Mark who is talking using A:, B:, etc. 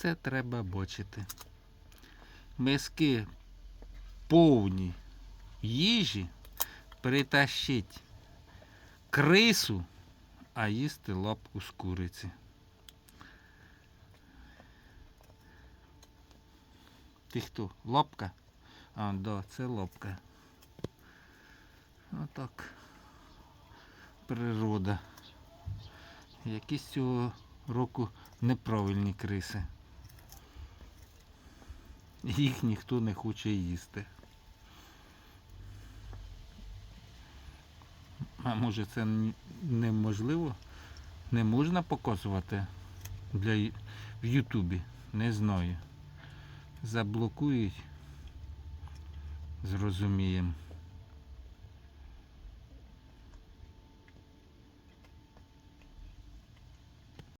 A: Це треба бачити. Миски повні їжі притащить крису, а їсти лапку з куриці. Ти хто? Лапка? А, да, це лапка. Отак. Природа. Якісь цього року неправильні криси. Їх ніхто не хоче їсти. А може це неможливо? Не можна показувати для в Ютубі? Не знаю. Заблокують. Зрозуміємо.